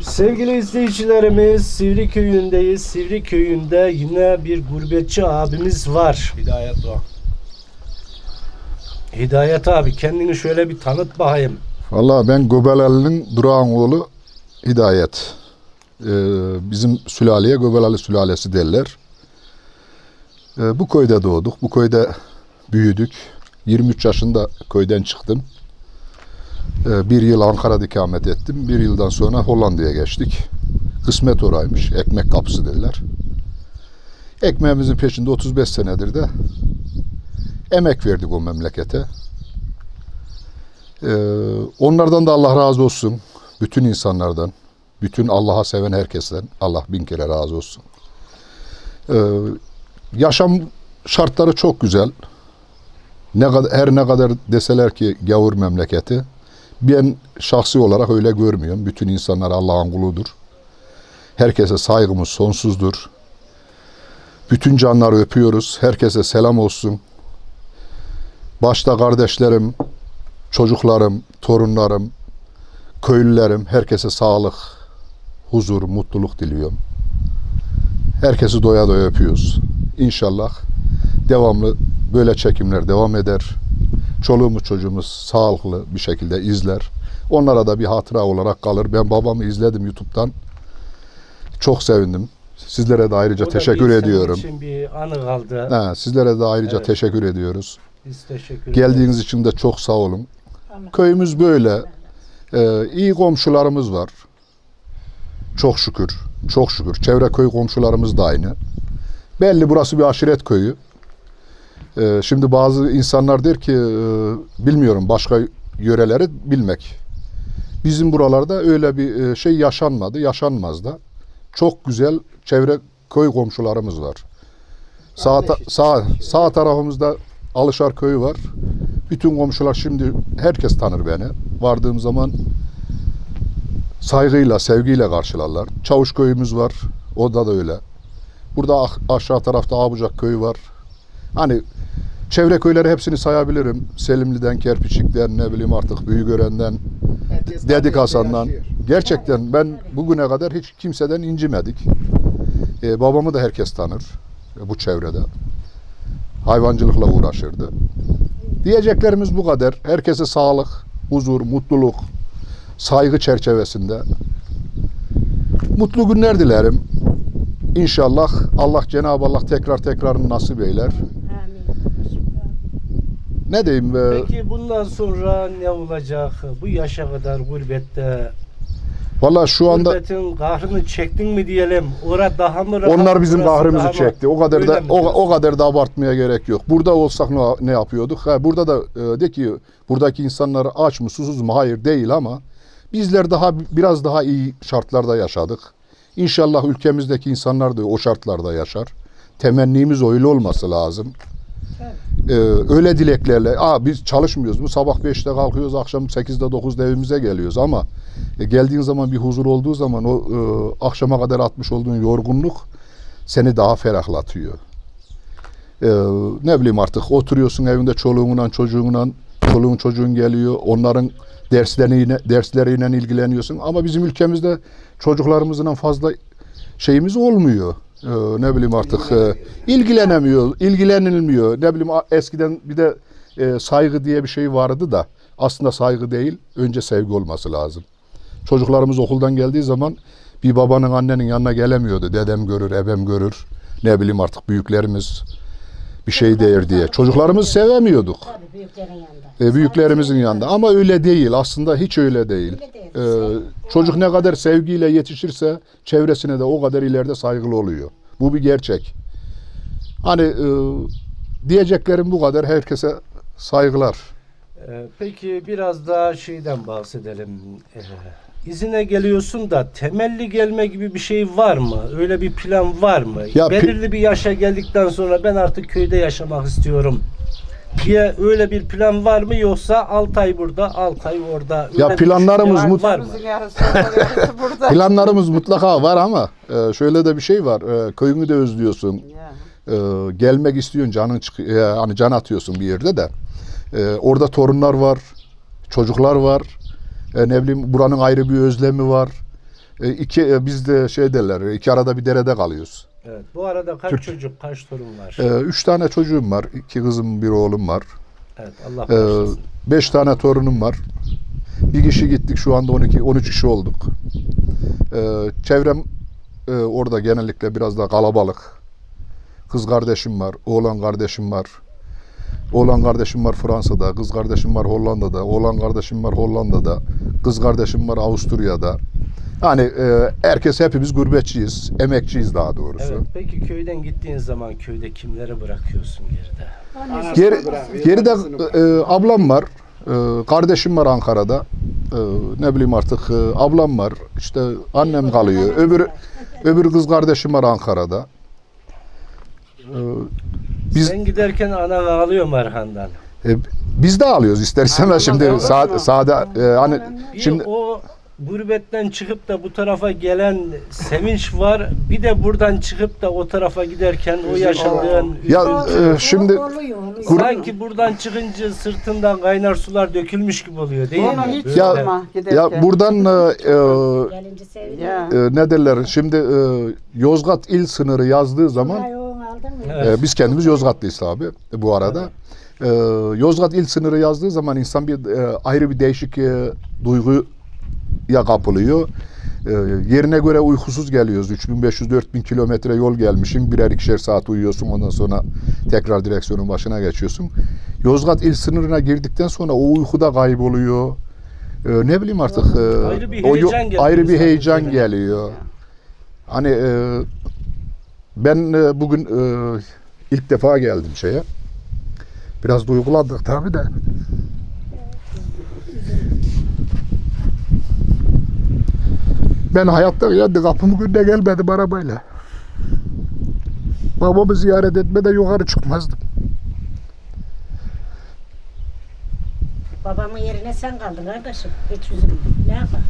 Sevgili izleyicilerimiz Sivri köyündeyiz. Sivri köyünde yine bir gurbetçi abimiz var. Hidayet Doğan. Hidayet abi kendini şöyle bir tanıt bakayım. Valla ben Göbeleli'nin durağan oğlu Hidayet. Ee, bizim sülaleye Göbeleli sülalesi derler. Ee, bu köyde doğduk. Bu köyde büyüdük. 23 yaşında köyden çıktım. Ee, bir yıl Ankara'da ikamet ettim. Bir yıldan sonra Hollanda'ya geçtik. Kısmet oraymış. Ekmek kapısı derler. Ekmeğimizin peşinde 35 senedir de emek verdik o memlekete. Ee, onlardan da Allah razı olsun. Bütün insanlardan, bütün Allah'a seven herkesten Allah bin kere razı olsun. Ee, yaşam şartları çok güzel. Ne kadar, her ne kadar deseler ki gavur memleketi, ben şahsi olarak öyle görmüyorum. Bütün insanlar Allah'ın kuludur. Herkese saygımız sonsuzdur. Bütün canları öpüyoruz. Herkese selam olsun. Başta kardeşlerim, çocuklarım, torunlarım, köylülerim, herkese sağlık, huzur, mutluluk diliyorum. Herkesi doya doya öpüyoruz. İnşallah devamlı böyle çekimler devam eder. Çoluğumuz çocuğumuz sağlıklı bir şekilde izler. Onlara da bir hatıra olarak kalır. Ben babamı izledim YouTube'dan. Çok sevindim. Sizlere de ayrıca O da teşekkür bir senin ediyorum. için bir anı kaldı. Ha, sizlere de ayrıca Evet. teşekkür ediyoruz. Biz teşekkür ederiz. Geldiğiniz için de çok sağ olun. Köyümüz böyle. Ee, iyi komşularımız var. Çok şükür. Çok şükür. Çevre köy komşularımız da aynı. Belli burası bir aşiret köyü. Ee, şimdi bazı insanlar der ki e, bilmiyorum başka yöreleri bilmek. Bizim buralarda öyle bir e, şey yaşanmadı, yaşanmaz da. Çok güzel çevre köy komşularımız var. Sağ, ta- sağ, sağ tarafımızda Alışar köyü var. Bütün komşular şimdi herkes tanır beni. Vardığım zaman saygıyla, sevgiyle karşılarlar. Çavuş köyümüz var. O da da öyle. Burada ah- aşağı tarafta Abucak köyü var. Hani çevre köyleri hepsini sayabilirim. Selimli'den, Kerpiçik'ten, ne bileyim artık Büyügören'den, Herkes Dedik Hasan'dan. yaşıyor. Gerçekten ben bugüne kadar hiç kimseden incimedik. Ee, babamı da herkes tanır e, bu çevrede. Hayvancılıkla uğraşırdı. Diyeceklerimiz bu kadar. Herkese sağlık, huzur, mutluluk, saygı çerçevesinde. Mutlu günler dilerim. İnşallah Allah Cenab-ı Allah tekrar tekrarını nasip eyler. Ne diyeyim? e, Peki bundan sonra ne olacak? Bu yaşa kadar gurbette Valla şu anda gurbetin kahrını çektin mi diyelim? Ora daha mı rahat? Onlar bizim burası daha kahrımızı mı- çekti. O kadar Öyle da mi o, diyorsun? o kadar da abartmaya gerek yok. Burada olsak ne, ne yapıyorduk? Ha, burada da e, de ki buradaki insanlar aç mı susuz mu? Hayır değil ama bizler daha biraz daha iyi şartlarda yaşadık. İnşallah ülkemizdeki insanlar da o şartlarda yaşar. Temennimiz öyle olması lazım. Ee, öyle dileklerle, Aa, biz çalışmıyoruz mu? Sabah 5'te kalkıyoruz, akşam 8'de 9'da evimize geliyoruz ama e, geldiğin zaman bir huzur olduğu zaman o e, akşama kadar atmış olduğun yorgunluk seni daha ferahlatıyor. Ee, ne bileyim artık oturuyorsun evinde çoluğunla çocuğunla çoluğun çocuğun geliyor onların derslerine dersleriyle ilgileniyorsun ama bizim ülkemizde çocuklarımızla fazla şeyimiz olmuyor. Ee, ne bileyim artık e, ilgilenemiyor, ilgilenilmiyor. Ne bileyim eskiden bir de e, saygı diye bir şey vardı da aslında saygı değil, önce sevgi olması lazım. Çocuklarımız okuldan geldiği zaman bir babanın annenin yanına gelemiyordu. Dedem görür, ebem görür. Ne bileyim artık büyüklerimiz bir şey der diye. Çocuklarımızı sevemiyorduk. Tabii büyüklerin yanında. E, büyüklerimizin yanında. Ama öyle değil. Aslında hiç öyle değil. E, çocuk ne kadar sevgiyle yetişirse çevresine de o kadar ileride saygılı oluyor. Bu bir gerçek. Hani e, diyeceklerim bu kadar. Herkese saygılar. Ee, Peki biraz daha şeyden bahsedelim. İzine geliyorsun da temelli gelme gibi bir şey var mı? Öyle bir plan var mı? Ya pi- Belirli bir yaşa geldikten sonra ben artık köyde yaşamak istiyorum. diye öyle bir plan var mı yoksa 6 ay burada 6 ay orada öyle Ya planlarımız mut- var mı? Planlarımız mutlaka var ama e, şöyle de bir şey var. E, köyünü de özlüyorsun. E, gelmek istiyorsun canın çıkıyor. hani can atıyorsun bir yerde de. E, orada torunlar var. Çocuklar var. E, ne bileyim buranın ayrı bir özlemi var. E, iki, e, biz de şey derler, iki arada bir derede kalıyoruz. Evet. Bu arada kaç Türk. çocuk, kaç torun var? E, üç tane çocuğum var, iki kızım, bir oğlum var. Evet. Allah E, bağışlasın. beş tane torunum var. Bir kişi gittik, şu anda 12, 13 kişi olduk. E, çevrem e, orada genellikle biraz daha kalabalık. Kız kardeşim var, oğlan kardeşim var. Oğlan kardeşim var Fransa'da, kız kardeşim var Hollanda'da, oğlan kardeşim var Hollanda'da, kız kardeşim var Avusturya'da. Yani e, herkes hepimiz gurbetçiyiz, emekçiyiz daha doğrusu. Evet. Peki köyden gittiğin zaman köyde kimleri bırakıyorsun geride? Geri, geride e, ablam var, e, kardeşim var Ankara'da. E, ne bileyim artık e, ablam var, işte annem kalıyor. Öbür öbür kız kardeşim var Ankara'da. E, biz Sen giderken anan ağlıyor mu Erhan'dan? e, biz de alıyoruz ister istemez şimdi sa- sade e, hani Bir şimdi o gurbetten çıkıp da bu tarafa gelen sevinç var. Bir de buradan çıkıp da o tarafa giderken o yaşadığın ya e, şimdi sanki buradan çıkınca sırtından kaynar sular dökülmüş gibi oluyor değil Onu mi? hiç. Ya- giderken. ya buradan e, e, Gelince seviyor. Ya. e, ne derler şimdi e, Yozgat il sınırı yazdığı zaman Ay, oğlum aldın mı? Evet. Ee, biz kendimiz Yozgatlıyız abi e, bu arada. Ee, Yozgat il sınırı yazdığı zaman insan bir e, ayrı bir değişik e, duyguya kapılıyor. Ee, yerine göre uykusuz geliyoruz. 3500-4000 kilometre yol gelmişsin. Birer ikişer saat uyuyorsun. Ondan sonra tekrar direksiyonun başına geçiyorsun. Yozgat il sınırına girdikten sonra o uyku da kayboluyor. Ee, ne bileyim artık. e, Ayrı bir o heyecan geliyor Ayrı bir heyecan geliyor. Hani e, ben e, bugün e, ilk defa geldim şeye. Biraz duygulandık tabii de. Ben hayatta geldi kapımın önüne gelmedim arabayla. Babamı ziyaret etmeden yukarı çıkmazdım. Babamın yerine sen kaldın kardeşim. Hiç üzülme. Ne yapar?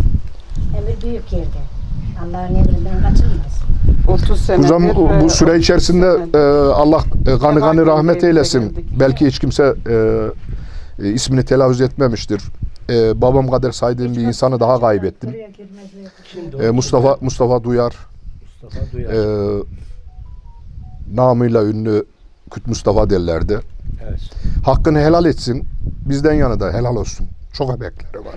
Emir büyük yerde. Allah'ın emrinden kaçılmaz. 30 sene. Bu, zaman, bu süre içerisinde e, Allah e, kanı kanı rahmet eylesin. Belki hiç kimse e, e, ismini telaffuz etmemiştir. E, babam kadar saydığım bir insanı daha kaybettim. E, Mustafa Mustafa Duyar, Mustafa Duyar. e, namıyla ünlü Küt Mustafa derlerdi. Evet. Hakkını helal etsin. Bizden yana da helal olsun. Çok emekleri var.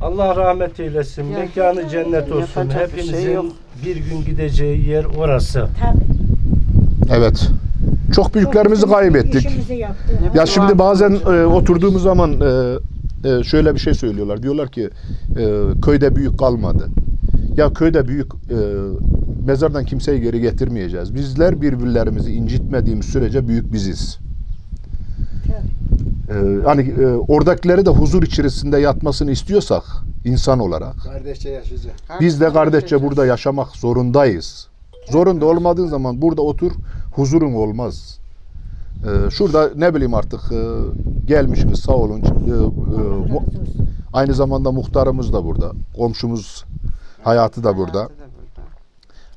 Allah rahmet eylesin. Ya, Mekanı cennet olsun. yapacak bir şey yok. Bir gün gideceği yer orası. Tabii. Evet. Çok büyüklerimizi kaybettik. İşimizi. Ya şimdi bazen e, oturduğumuz zaman e, e, şöyle bir şey söylüyorlar. Diyorlar ki e, köyde büyük kalmadı. Ya köyde büyük e, mezardan kimseyi geri getirmeyeceğiz. Bizler birbirlerimizi incitmediğimiz sürece büyük biziz. E, hani e, oradakileri de huzur içerisinde yatmasını istiyorsak insan olarak Kardeşçe yaşayacak. biz de kardeşçe burada yaşamak zorundayız. Zorunda olmadığın zaman burada otur huzurun olmaz. Ee, şurada ne bileyim artık e, gelmişsiniz sağ olun. E, mu- aynı zamanda muhtarımız da burada. Komşumuz hayatı da burada.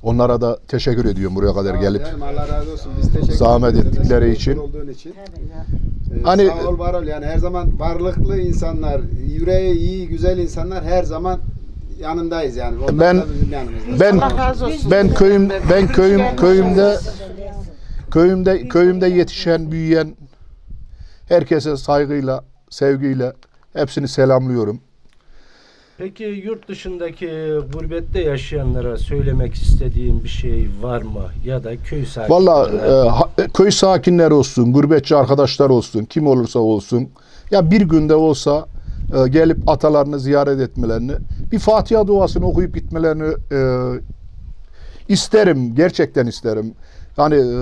Onlara da teşekkür ediyorum buraya kadar gelip. Allah razı olsun. Biz teşekkür zahmet ederiz. ettikleri için. Olduğun için. Tabii. Hani- sağ ol var ol yani her zaman varlıklı insanlar, yüreği iyi, güzel insanlar her zaman yanındayız yani. Onlar Ben- da bizim yanımızda. Ben ben köyüm ben köyüm köyümde köyümde köyümde yetişen, büyüyen herkese saygıyla, sevgiyle hepsini selamlıyorum. Peki yurt dışındaki gurbette yaşayanlara söylemek istediğin bir şey var mı? Ya da köy sakinlerine. Valla e, e, köy sakinleri olsun, gurbetçi arkadaşlar olsun, kim olursa olsun ya bir günde olsa e, gelip atalarını ziyaret etmelerini, bir Fatiha duasını okuyup gitmelerini e, isterim, gerçekten isterim. Hani e,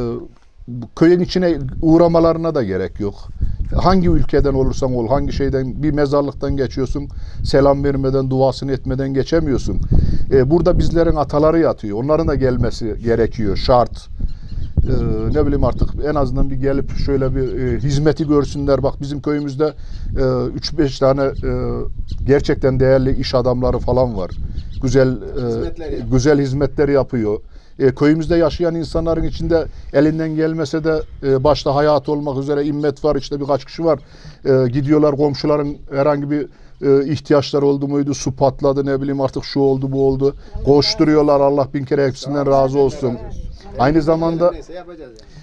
köyün içine uğramalarına da gerek yok. Hangi ülkeden olursan ol, hangi şeyden bir mezarlıktan geçiyorsun, selam vermeden, duasını etmeden geçemiyorsun. E, burada bizlerin ataları yatıyor. Onların da gelmesi gerekiyor, şart. Ee, ne bileyim artık en azından bir gelip şöyle bir e, hizmeti görsünler. Bak bizim köyümüzde e, 3-5 tane e, gerçekten değerli iş adamları falan var. Güzel e, Hizmetler güzel hizmetleri yapıyor. E, köyümüzde yaşayan insanların içinde elinden gelmese de e, başta hayat olmak üzere immet var işte birkaç kişi var. E, gidiyorlar komşuların herhangi bir e, ihtiyaçlar oldu muydu? Su patladı ne bileyim artık şu oldu bu oldu. Koşturuyorlar Allah bin kere hepsinden razı olsun. Aynı zamanda.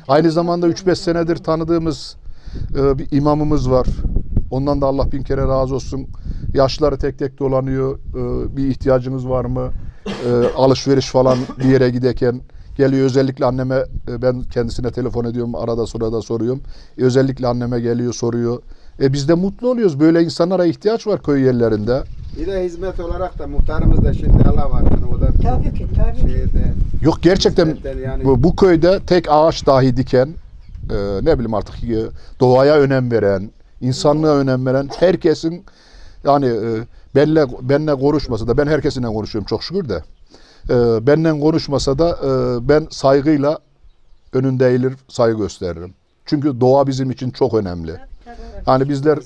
Aynı zamanda 3-5 senedir tanıdığımız e, bir imamımız var. Ondan da Allah bin kere razı olsun. Yaşları tek tek dolanıyor. E, bir ihtiyacınız var mı? E, alışveriş falan bir yere giderken geliyor. Özellikle anneme e, ben kendisine telefon ediyorum. Arada sırada soruyorum. E, özellikle anneme geliyor soruyor. E, biz de mutlu oluyoruz. Böyle insanlara ihtiyaç var köy yerlerinde. Bir de hizmet olarak da muhtarımız da şimdi Allah var. Yani o da Tabii ki tabii ki. şehirde Yok gerçekten hizmetler yani bu, bu köyde tek ağaç dahi diken, e, ne bileyim artık e, doğaya önem veren, insanlığa önem veren herkesin yani e, benle benle konuşmasa da ben herkesinle konuşuyorum çok şükür de. E, benle konuşmasa da e, ben saygıyla önünde eğilir, saygı gösteririm. Çünkü doğa bizim için çok önemli. Yani bizler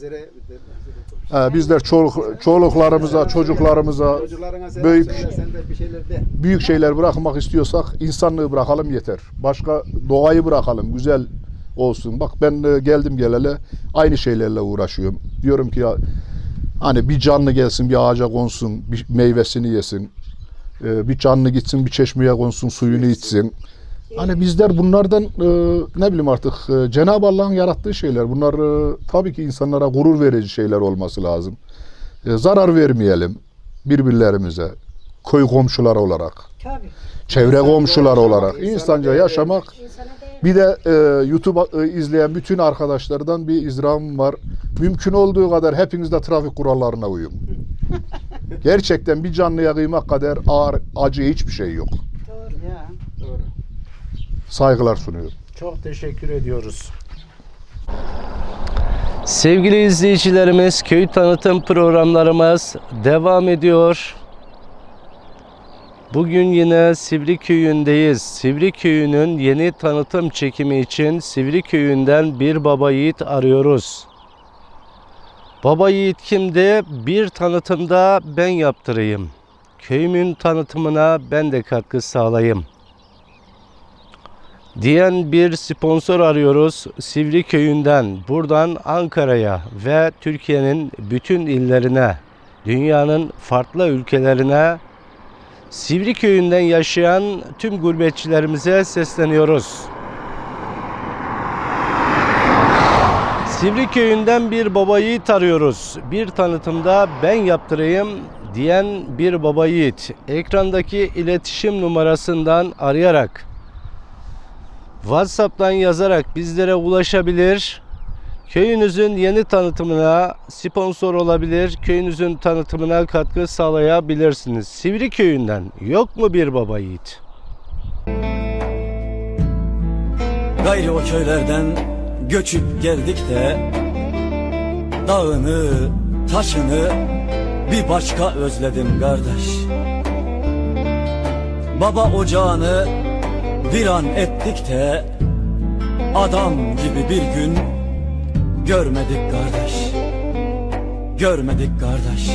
e, bizler çoluk, çoluklarımıza, çocuklarımıza büyük büyük şeyler bırakmak istiyorsak insanlığı bırakalım yeter. Başka doğayı bırakalım güzel olsun. Bak ben e, geldim geleli aynı şeylerle uğraşıyorum. Diyorum ki ya hani bir canlı gelsin bir ağaca konsun bir meyvesini yesin. E, Bir canlı gitsin bir çeşmeye konsun suyunu içsin. Hani bizler bunlardan e, ne bileyim artık e, Cenab-ı Allah'ın yarattığı şeyler. Bunlar e, tabii ki insanlara gurur verici şeyler olması lazım. E, zarar vermeyelim birbirlerimize. Köy komşuları olarak Tabii. çevre komşular olarak insanca yaşamak. İnsana. Bir de e, YouTube e, izleyen bütün arkadaşlardan bir izramım var. Mümkün olduğu kadar hepiniz de trafik kurallarına uyun. Gerçekten bir canlıya kıymak kadar ağır, acı hiçbir şey yok. Doğru. Ya. Doğru. Saygılar sunuyorum. Çok teşekkür ediyoruz. Sevgili izleyicilerimiz, köy tanıtım programlarımız devam ediyor. Bugün yine Sivri Köyü'ndeyiz. Sivri Köyü'nün yeni tanıtım çekimi için Sivri Köyü'nden bir baba yiğit arıyoruz. Baba yiğit kimdi? Bir tanıtımda ben yaptırayım. Köyümün tanıtımına ben de katkı sağlayayım diyen bir sponsor arıyoruz Sivri Köyü'nden buradan Ankara'ya ve Türkiye'nin bütün illerine dünyanın farklı ülkelerine Sivri Köyü'nden yaşayan tüm gurbetçilerimize sesleniyoruz. Sivri Köyü'nden bir baba yiğit arıyoruz. Bir tanıtımda ben yaptırayım diyen bir baba yiğit. Ekrandaki iletişim numarasından arayarak WhatsApp'tan yazarak bizlere ulaşabilir. Köyünüzün yeni tanıtımına sponsor olabilir. Köyünüzün tanıtımına katkı sağlayabilirsiniz. Sivri köyünden yok mu bir baba yiğit? Gayrı o köylerden göçüp geldik de Dağını, taşını bir başka özledim kardeş Baba ocağını bir an ettik de Adam gibi bir gün görmedik kardeş. Görmedik kardeş